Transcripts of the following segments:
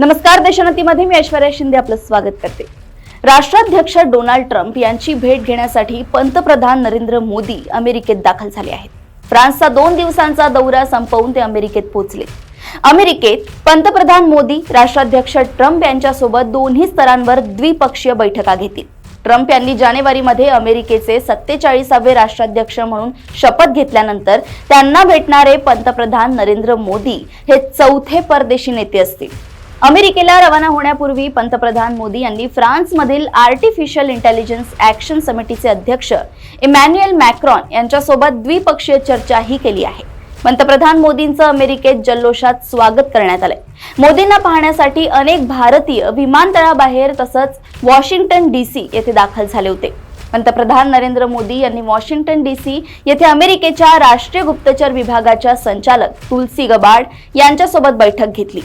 नमस्कार देशोन्नतीमध्ये मी ऐश्वर्या शिंदे आपलं स्वागत करते. राष्ट्राध्यक्ष डोनाल्ड ट्रम्प यांची भेट घेण्यासाठी पंतप्रधान नरेंद्र मोदी अमेरिकेत दाखल झाले आहेत. फ्रान्सचा दोन दिवसांचा दौरा संपवून ते अमेरिकेत पोहोचले. अमेरिकेत पंतप्रधान मोदी राष्ट्राध्यक्ष ट्रम्प यांच्यासोबत दोन्ही स्तरांवर द्विपक्षीय बैठका घेतील. ट्रम्प यांनी जानेवारीमध्ये अमेरिकेचे सत्तेचाळीसावे राष्ट्राध्यक्ष म्हणून शपथ घेतल्यानंतर त्यांना भेटणारे पंतप्रधान नरेंद्र मोदी हे चौथे परदेशी नेते असतील. अमेरिकेला रवाना होण्यापूर्वी पंतप्रधान मोदी यांनी फ्रान्समधील आर्टिफिशियल इंटेलिजन्स ॲक्शन समितीचे अध्यक्ष इमॅन्युएल मॅक्रॉन यांच्यासोबत द्विपक्षीय चर्चाही केली आहे. पंतप्रधान मोदींचं अमेरिकेत जल्लोषात स्वागत करण्यात आलंय. मोदींना पाहण्यासाठी अनेक भारतीय विमानतळाबाहेर तसंच वॉशिंग्टन डी सी येथे दाखल झाले होते. पंतप्रधान नरेंद्र मोदी यांनी वॉशिंग्टन डी सी येथे अमेरिकेच्या राष्ट्रीय गुप्तचर विभागाच्या संचालक तुलसी गबाड यांच्यासोबत बैठक घेतली.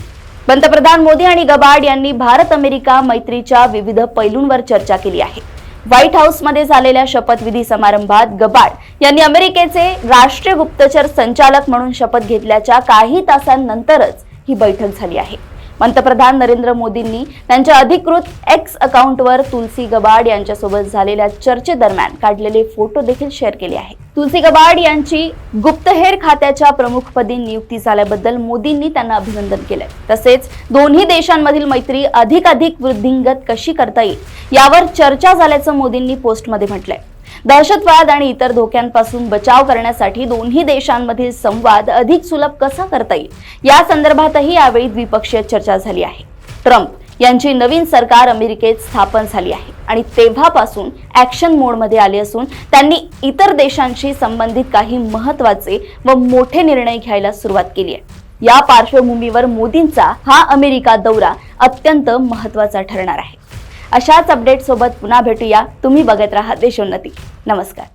पंतप्रधान मोदी आणि गबार्ड यांनी भारत अमेरिका मैत्रीच्या विविध पैलूंवर चर्चा केली आहे. व्हाईट हाऊसमध्ये झालेल्या शपथविधी समारंभात गबार्ड यांनी अमेरिकेचे राष्ट्रीय गुप्तचर संचालक म्हणून शपथ घेतल्याच्या काही तासांनंतरच ही बैठक झाली आहे. पंतप्रधान नरेंद्र मोदींनी त्यांच्या अधिकृत एक्स अकाउंटवर तुलसी गबार्ड यांच्यासोबत झालेल्या चर्चेदरम्यान काढलेले फोटो देखील शेअर केले आहेत. तुलसी गबाड यांची गुप्तहेर खात्याच्या प्रमुखपदी नियुक्ती झाल्याबद्दल मोदींनी त्यांना अभिनंदन केलंय. तसेच दोन्ही देशांमधील मैत्री अधिक अधिक वृद्धिंगत कशी करता येईल यावर चर्चा झाल्याचं मोदींनी पोस्टमध्ये म्हटलंय. दहशतवाद आणि इतर धोक्यांपासून बचाव करण्यासाठी दोन्ही देशांमधील संवाद अधिक सुलभ कसा करता येईल? या संदर्भातही यावेळी द्विपक्षीय चर्चा झाली आहे. ट्रम्प यांची नवीन सरकार अमेरिकेत स्थापन झाली आहे. आणि तेव्हापासून ॲक्शन मोडमध्ये आले असून त्यांनी इतर देशांशी संबंधित काही महत्त्वाचे व मोठे निर्णय घ्यायला सुरुवात केली आहे. या पार्श्वभूमीवर मोदींचा हा अमेरिका दौरा अत्यंत महत्त्वाचा ठरणार आहे. अशाच अपडेटसोबत पुन्हा भेटूया. तुम्ही बघत राहा देशोन्नती. नमस्कार.